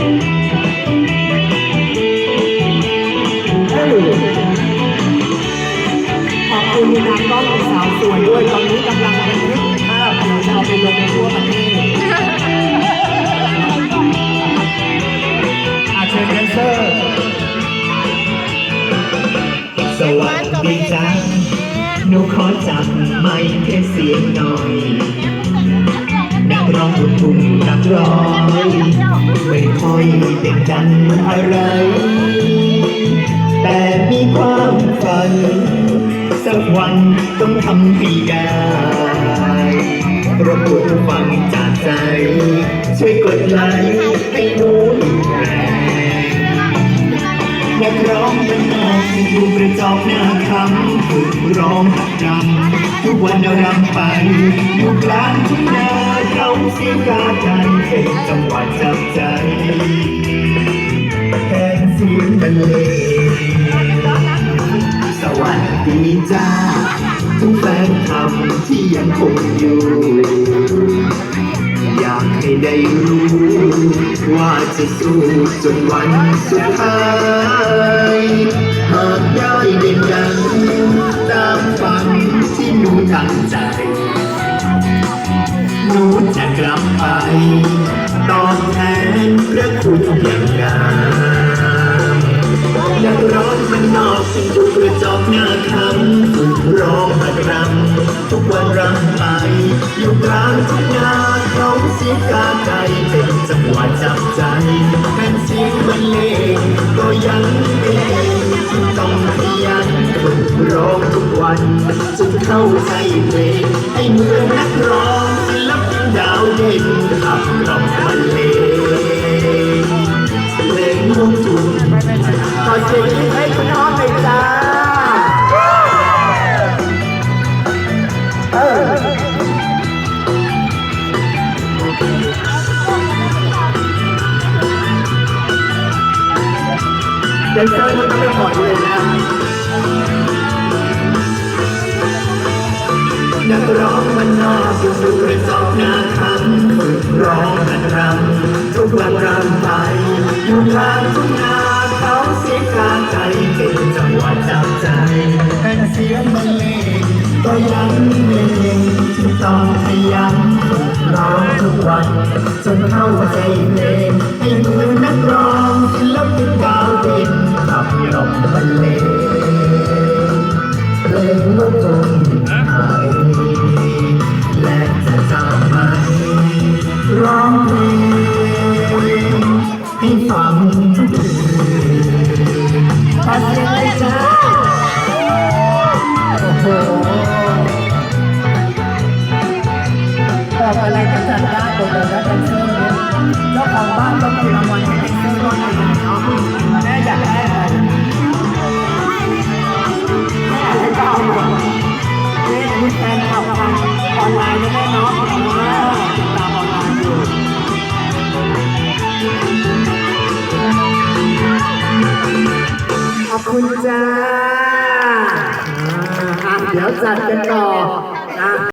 ขอบคุณนางก้องสาวสวยด้วยตอนนี้กำลังบันทึกภาพอยู่จะเอาไปลงทั่วประเทศอาเชิญแดนเซอร์ สวัสดีจ้าหนูขอจับไมค์แค่เสียงหน่อย น้องลูกทุ่งนักร้องไม่ค่อยเด่นดังอนอะไร แต่มีความฝัน สักวันต้องทำให้ได้รบกวนฟังจากใจ ช่วยกดไลค์ให้หนูแรงนักร้องมันนอกดูกระจอกหน้าคำฝึกร้องหัดรำทุกวันเรารำไปอยู่กลางทุ่งนา เขาเสียกาใจเป็นจังหวะจับใจแทนเสียงบรรเลงสวัสดีจ้าทุกแฟนคลับที่ยังคงอยู่ อยากให้ได้รู้ ว่าจะสู้จนวันสุดท้ายหากได้เด่นดังตามฝันที่หนูตั้งใจ หนูจะกลับไป ตอบแทนพระคุณอย่างงามนักร้องมันนอกเป็นทุกกระจอกหน้าคำฝึกร้องหัดรำทุกวันรำไป อยู่กลางทุ่งนาเขาเสียงกาไก่เป็นจังหวะจับใจแม่นเสียงบรรเลงก็ยังไม่เองต้องขยันฝึกร้องทุกวันจนเข้าใจเพลงให้เหมือนนักร้อง ของบรรเลงเพลงลูกทุ่งขอเสียงให้คุณอ้อมเลยจ้าเออแดนเซอร์มันต้องไปถอเลยนะนักร้องมันนอกอยู่สุดกระจอกหน้า ร้องหัดรำทุกวันรำไป อยู่กลางทุ่งนาเขาเสียงกาไก่เป็นจังหวะจับใจเป็นเสียงบรรเลงก็ยังไม่เองที่ต้องพยายามร้องทุกวันจนเข้าใจเพลงให้เหมือนนักร้องศิลปินดาวเด่นขับร้องบรรเลงเพลงลูกทุ่ง จัดได้หมดเลยนะแดนเซอร์เนี่ยเจ้าของบ้านต้องมีรางวัลให้แดนเซอร์ด้วยนะเนาะแม่อยากได้อะไรแม่อยากได้ก็เอาหมดแม่มีแฟนคลับทางออนไลน์นะแม่เนาะว้าติดตามออนไลน์อยู่ขอบคุณจ้าเดี๋ยวจัดกันต่อ